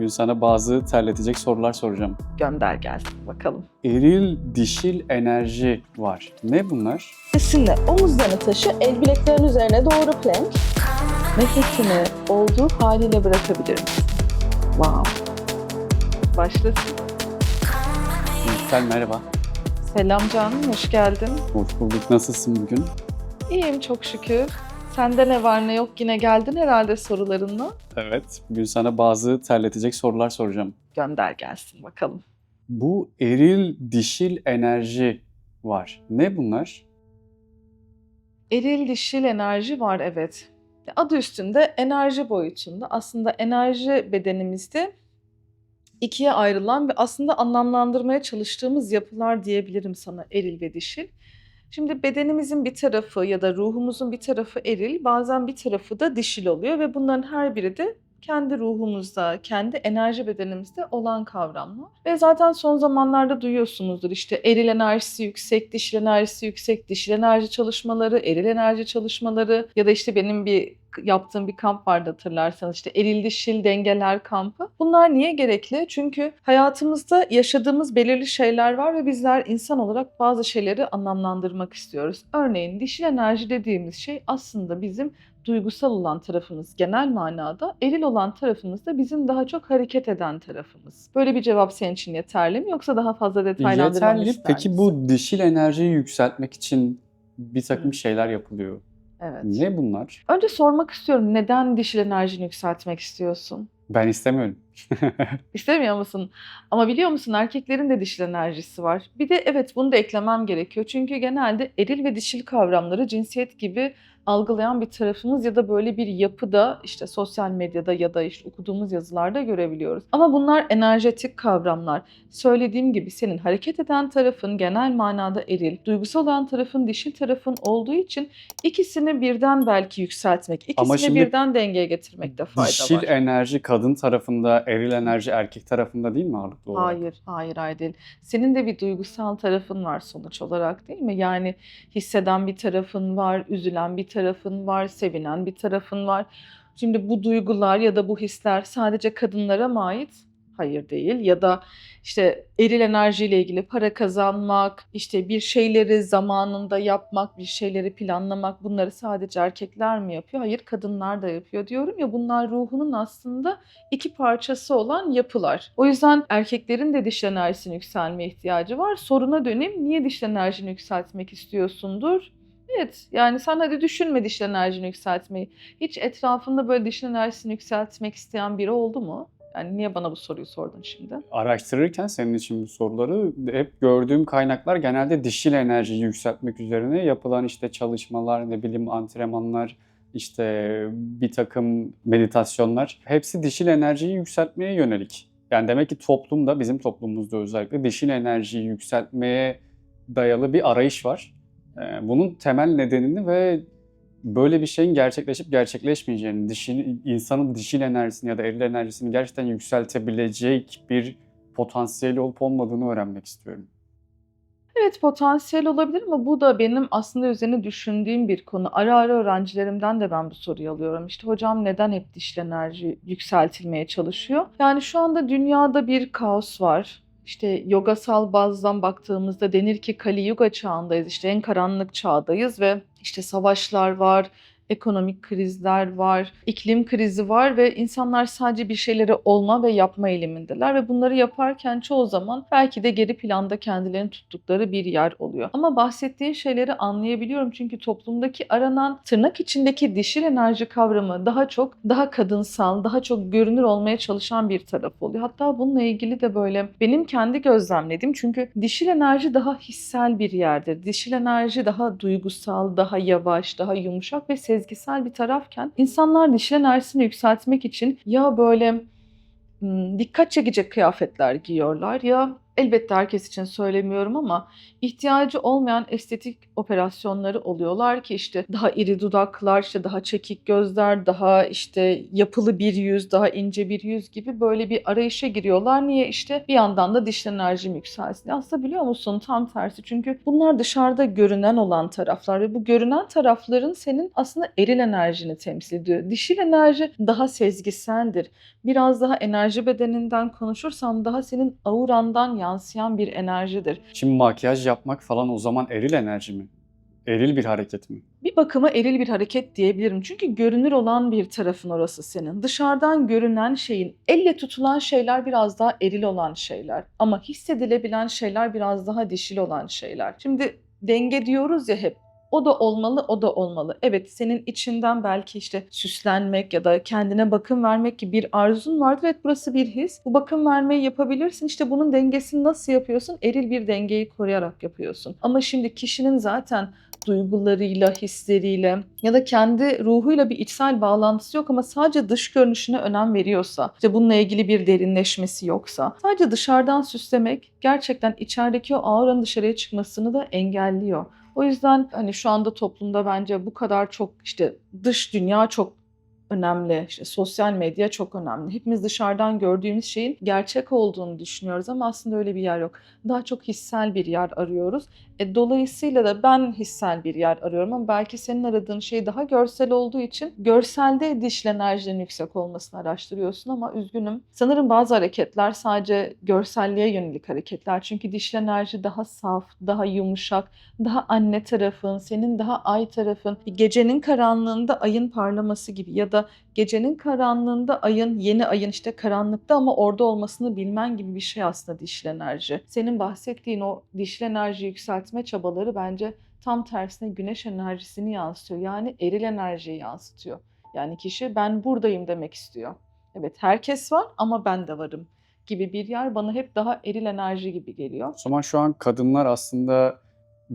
Bugün sana bazı terletecek sorular soracağım. Gönder gelsin bakalım. Eril dişil enerji var. Ne bunlar? Şimdi omuzlarını taşı, el bileklerin üzerine doğru plank. Nefesini olduğu haliyle bırakabilir misin? Wow. Başlasın. Gülsel merhaba. Selam canım, hoş geldin. Hoş bulduk. Nasılsın bugün? İyiyim çok şükür. Sende ne var ne yok yine geldin herhalde sorularınla. Evet. Bugün sana bazı terletecek sorular soracağım. Gönder gelsin bakalım. Bu eril dişil enerji var. Ne bunlar? Eril dişil enerji var evet. Adı üstünde enerji boyutunda. Aslında enerji bedenimizde ikiye ayrılan ve aslında anlamlandırmaya çalıştığımız yapılar diyebilirim sana eril ve dişil. Şimdi bedenimizin bir tarafı ya da ruhumuzun bir tarafı eril, bazen bir tarafı da dişil oluyor ve bunların her biri de kendi ruhumuzda, kendi enerji bedenimizde olan kavramlar. Ve zaten son zamanlarda duyuyorsunuzdur işte eril enerjisi yüksek, dişil enerjisi yüksek, dişil enerji çalışmaları, eril enerji çalışmaları ya da işte benim bir yaptığım bir kamp vardı hatırlarsanız işte eril dişil dengeler kampı. Bunlar niye gerekli? Çünkü hayatımızda yaşadığımız belirli şeyler var ve bizler insan olarak bazı şeyleri anlamlandırmak istiyoruz. Örneğin dişil enerji dediğimiz şey aslında bizim duygusal olan tarafımız genel manada, eril olan tarafımız da bizim daha çok hareket eden tarafımız. Böyle bir cevap senin için yeterli mi yoksa daha fazla detaylandırmamı ister Peki misin? bu dişil enerjiyi yükseltmek için bir takım Hı. şeyler yapılıyor. Evet. Ne bunlar? Önce sormak istiyorum neden dişil enerjini yükseltmek istiyorsun? Ben istemiyorum. İstemiyor musun? Ama biliyor musun erkeklerin de dişil enerjisi var. Bir de evet bunu da eklemem gerekiyor. Çünkü genelde eril ve dişil kavramları cinsiyet gibi algılayan bir tarafımız ya da böyle bir yapıda işte sosyal medyada ya da işte okuduğumuz yazılarda görebiliyoruz. Ama bunlar enerjetik kavramlar. Söylediğim gibi senin hareket eden tarafın genel manada eril, duygusal olan tarafın dişil tarafın olduğu için ikisini birden belki yükseltmek, ikisini birden dengeye getirmekte fayda Dişil var. enerji kadın tarafında, eril enerji erkek tarafında değil mi ağırlıklı olarak? Hayır, hayır Aydil. Senin de bir duygusal tarafın var sonuç olarak değil mi? Yani hisseden bir tarafın var, üzülen bir tarafın var, sevinen bir tarafın var. Şimdi bu duygular ya da bu hisler sadece kadınlara mı ait? Hayır değil. Ya da işte eril enerjiyle ilgili para kazanmak, işte bir şeyleri zamanında yapmak, bir şeyleri planlamak bunları sadece erkekler mi yapıyor? Hayır, kadınlar da yapıyor diyorum ya bunlar ruhunun aslında iki parçası olan yapılar. O yüzden erkeklerin de dişil enerjisinin yükselmeye ihtiyacı var. Soruna döneyim. Niye dişil enerjini yükseltmek istiyorsundur? Evet yani sen hadi düşünme dişil enerjini yükseltmeyi. Hiç etrafında böyle dişil enerjisini yükseltmek isteyen biri oldu mu? Yani niye bana bu soruyu sordun şimdi? Araştırırken senin için bu soruları hep gördüğüm kaynaklar genelde dişil enerjiyi yükseltmek üzerine yapılan işte çalışmalar, ne bileyim antrenmanlar, işte bir takım meditasyonlar. Hepsi dişil enerjiyi yükseltmeye yönelik. Yani demek ki toplumda, bizim toplumumuzda özellikle dişil enerjiyi yükseltmeye dayalı bir arayış var. Ee, Bunun temel nedenini ve böyle bir şeyin gerçekleşip gerçekleşmeyeceğini, dişil, insanın dişil enerjisini ya da eril enerjisini gerçekten yükseltebilecek bir potansiyeli olup olmadığını öğrenmek istiyorum. Evet potansiyel olabilir ama bu da benim aslında üzerine düşündüğüm bir konu. Ara ara öğrencilerimden de ben bu soruyu alıyorum. İşte hocam neden hep dişil enerji yükseltilmeye çalışıyor? Yani şu anda dünyada bir kaos var. İşte yogasal bazdan baktığımızda denir ki Kali Yuga çağındayız. İşte en karanlık çağdayız ve işte savaşlar var, ekonomik krizler var, iklim krizi var ve insanlar sadece bir şeyleri olma ve yapma eğilimindeler ve bunları yaparken çoğu zaman belki de geri planda kendilerini tuttukları bir yer oluyor. Ama bahsettiğin şeyleri anlayabiliyorum çünkü toplumdaki aranan tırnak içindeki dişil enerji kavramı daha çok daha kadınsal, daha çok görünür olmaya çalışan bir taraf oluyor. Hatta bununla ilgili de böyle benim kendi gözlemlediğim çünkü dişil enerji daha hissel bir yerdir. Dişil enerji daha duygusal, daha yavaş, daha yumuşak ve sezgisel bir tarafken insanlar dişil enerjisini yükseltmek için ya böyle dikkat çekecek kıyafetler giyiyorlar ya elbette herkes için söylemiyorum ama ihtiyacı olmayan estetik operasyonları oluyorlar ki işte daha iri dudaklar, işte daha çekik gözler, daha işte yapılı bir yüz, daha ince bir yüz gibi böyle bir arayışa giriyorlar. Niye? işte bir yandan da dişil enerjim yükselsin. Aslında biliyor musun tam tersi. Çünkü bunlar dışarıda görünen olan taraflar ve bu görünen tarafların senin aslında eril enerjini temsil ediyor. Dişil enerji daha sezgiseldir. Biraz daha enerji bedeninden konuşursam daha senin aurandan yansıyan bir enerjidir. Şimdi makyaj yapmak falan o zaman eril enerji mi? Eril bir hareket mi? Bir bakıma eril bir hareket diyebilirim. Çünkü görünür olan bir tarafın orası senin. Dışarıdan görünen şeyin, elle tutulan şeyler biraz daha eril olan şeyler. Ama hissedilebilen şeyler biraz daha dişil olan şeyler. Şimdi denge diyoruz ya hep. O da olmalı, o da olmalı. Evet senin içinden belki işte süslenmek ya da kendine bakım vermek gibi bir arzun vardır. Evet burası bir his. Bu bakım vermeyi yapabilirsin. İşte bunun dengesini nasıl yapıyorsun? Eril bir dengeyi koruyarak yapıyorsun. Ama şimdi kişinin zaten duygularıyla, hisleriyle ya da kendi ruhuyla bir içsel bağlantısı yok ama sadece dış görünüşüne önem veriyorsa, işte bununla ilgili bir derinleşmesi yoksa, sadece dışarıdan süslemek gerçekten içerideki o auranın dışarıya çıkmasını da engelliyor. O yüzden hani şu anda toplumda bence bu kadar çok işte dış dünya çok önemli. İşte sosyal medya çok önemli. Hepimiz dışarıdan gördüğümüz şeyin gerçek olduğunu düşünüyoruz ama aslında öyle bir yer yok. Daha çok hissel bir yer arıyoruz. E, dolayısıyla da ben hissel bir yer arıyorum ama belki senin aradığın şey daha görsel olduğu için görselde dişil enerjinin yüksek olmasını araştırıyorsun ama üzgünüm. Sanırım bazı hareketler sadece görselliğe yönelik hareketler. Çünkü dişil enerji daha saf, daha yumuşak, daha anne tarafın, senin daha ay tarafın. Gecenin karanlığında ayın parlaması gibi ya da gecenin karanlığında ayın, yeni ayın işte karanlıkta ama orada olmasını bilmen gibi bir şey aslında dişil enerji. Senin bahsettiğin o dişil enerji yükseltme çabaları bence tam tersine güneş enerjisini yansıtıyor. Yani eril enerjiyi yansıtıyor. Yani kişi ben buradayım demek istiyor. Evet herkes var ama ben de varım gibi bir yer bana hep daha eril enerji gibi geliyor. O zaman şu an kadınlar aslında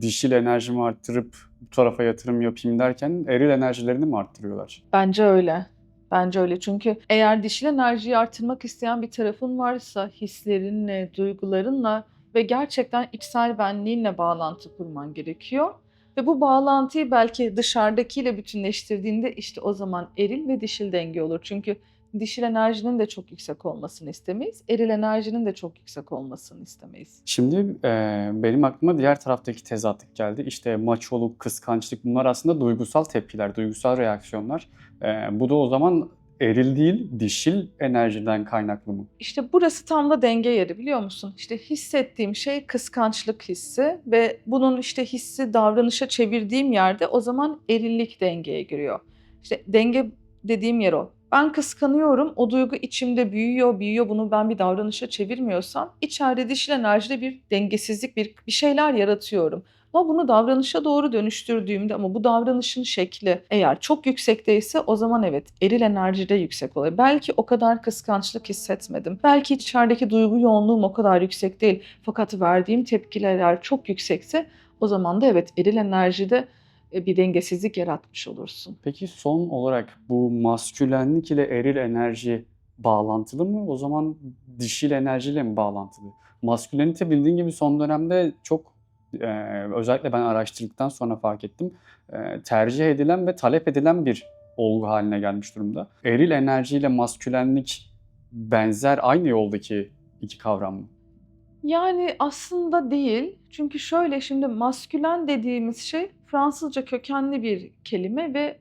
dişil enerjimi arttırıp bu tarafa yatırım yapayım derken eril enerjilerini mi arttırıyorlar? Bence öyle. Bence öyle. Çünkü eğer dişil enerjiyi artırmak isteyen bir tarafın varsa hislerinle, duygularınla ve gerçekten içsel benliğinle bağlantı kurman gerekiyor. Ve bu bağlantıyı belki dışarıdakiyle bütünleştirdiğinde işte o zaman eril ve dişil denge olur. Çünkü dişil enerjinin de çok yüksek olmasını istemeyiz. Eril enerjinin de çok yüksek olmasını istemeyiz. Şimdi e, benim aklıma diğer taraftaki tezatlık geldi. İşte maçoluk, kıskançlık bunlar aslında duygusal tepkiler, duygusal reaksiyonlar. E, bu da o zaman eril değil, dişil enerjiden kaynaklı mı? İşte burası tam da denge yeri biliyor musun? İşte hissettiğim şey kıskançlık hissi ve bunun işte hissi davranışa çevirdiğim yerde o zaman erillik dengeye giriyor. İşte denge dediğim yer o. Ben kıskanıyorum, o duygu içimde büyüyor, büyüyor. Bunu ben bir davranışa çevirmiyorsam içeride dişil enerjide bir dengesizlik, bir, bir şeyler yaratıyorum. Ama bunu davranışa doğru dönüştürdüğümde ama bu davranışın şekli eğer çok yüksekteyse o zaman evet eril enerjide yüksek oluyor. Belki o kadar kıskançlık hissetmedim. Belki içerideki duygu yoğunluğum o kadar yüksek değil. Fakat verdiğim tepkiler eğer çok yüksekse o zaman da evet eril enerjide bir dengesizlik yaratmış olursun. Peki son olarak bu maskülenlik ile eril enerji bağlantılı mı? O zaman dişil enerjiyle mi bağlantılı? Maskülenite bildiğin gibi son dönemde çok e, özellikle ben araştırdıktan sonra fark ettim. e, tercih edilen ve talep edilen bir olgu haline gelmiş durumda. Eril enerjiyle maskülenlik benzer aynı yoldaki iki kavram mı? Yani aslında değil. Çünkü şöyle şimdi maskülen dediğimiz şey Fransızca kökenli bir kelime ve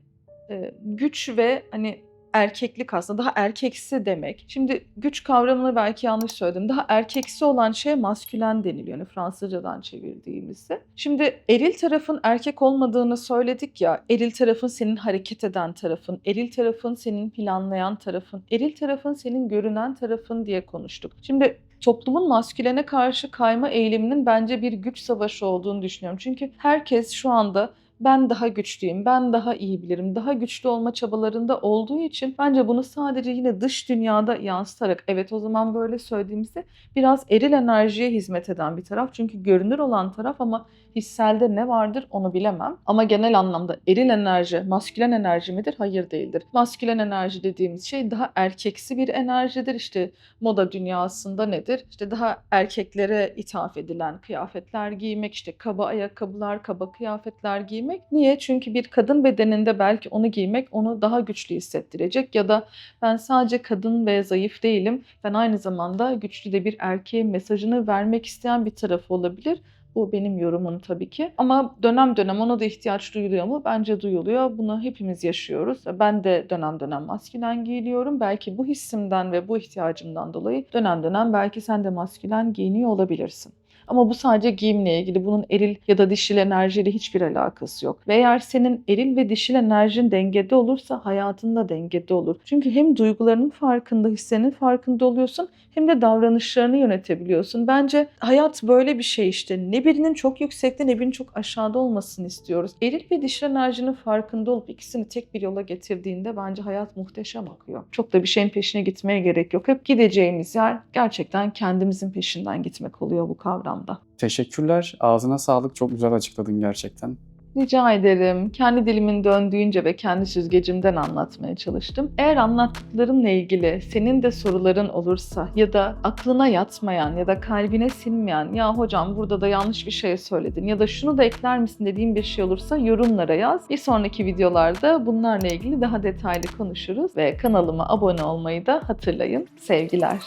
e, güç ve hani erkeklik aslında daha erkeksi demek. Şimdi güç kavramını belki yanlış söyledim. Daha erkeksi olan şeye maskülen deniliyor. Yani Fransızcadan çevirdiğimizde. Şimdi eril tarafın erkek olmadığını söyledik ya. Eril tarafın senin hareket eden tarafın, eril tarafın senin planlayan tarafın, eril tarafın senin görünen tarafın diye konuştuk. Şimdi toplumun maskülene karşı kayma eğiliminin bence bir güç savaşı olduğunu düşünüyorum. Çünkü herkes şu anda ben daha güçlüyüm, ben daha iyi bilirim, daha güçlü olma çabalarında olduğu için bence bunu sadece yine dış dünyada yansıtarak evet o zaman böyle söylediğimizde biraz eril enerjiye hizmet eden bir taraf. Çünkü görünür olan taraf ama hisselde ne vardır onu bilemem. Ama genel anlamda eril enerji, maskülen enerji midir? Hayır değildir. Maskülen enerji dediğimiz şey daha erkeksi bir enerjidir. İşte moda dünyasında nedir? İşte daha erkeklere ithaf edilen kıyafetler giymek, işte kaba ayakkabılar, kaba kıyafetler giymek. Niye? Çünkü bir kadın bedeninde belki onu giymek onu daha güçlü hissettirecek ya da ben sadece kadın ve zayıf değilim. Ben aynı zamanda güçlü de bir erkeğin mesajını vermek isteyen bir tarafı olabilir. Bu benim yorumum tabii ki. Ama dönem dönem ona da ihtiyaç duyuluyor mu? Bence duyuluyor. Bunu hepimiz yaşıyoruz. Ben de dönem dönem maskülen giyiniyorum. Belki bu hissimden ve bu ihtiyacımdan dolayı dönem dönem belki sen de maskülen giyiniyor olabilirsin. Ama bu sadece giyimle ilgili. Bunun eril ya da dişil enerjiyle hiçbir alakası yok. Ve eğer senin eril ve dişil enerjin dengede olursa hayatın da dengede olur. Çünkü hem duygularının farkında, hislerinin farkında oluyorsun hem de davranışlarını yönetebiliyorsun. Bence hayat böyle bir şey işte. Ne birinin çok yüksekte ne birinin çok aşağıda olmasını istiyoruz. Eril ve dişil enerjinin farkında olup ikisini tek bir yola getirdiğinde bence hayat muhteşem akıyor. Çok da bir şeyin peşine gitmeye gerek yok. Hep gideceğimiz yer gerçekten kendimizin peşinden gitmek oluyor bu kavramda. Teşekkürler. Ağzına sağlık. Çok güzel açıkladın gerçekten. Rica ederim. Kendi dilimin döndüğünce ve kendi süzgecimden anlatmaya çalıştım. Eğer anlattıklarımla ilgili senin de soruların olursa ya da aklına yatmayan ya da kalbine sinmeyen ya hocam burada da yanlış bir şey söyledin ya da şunu da ekler misin dediğin bir şey olursa yorumlara yaz. Bir sonraki videolarda bunlarla ilgili daha detaylı konuşuruz ve kanalıma abone olmayı da hatırlayın. Sevgiler.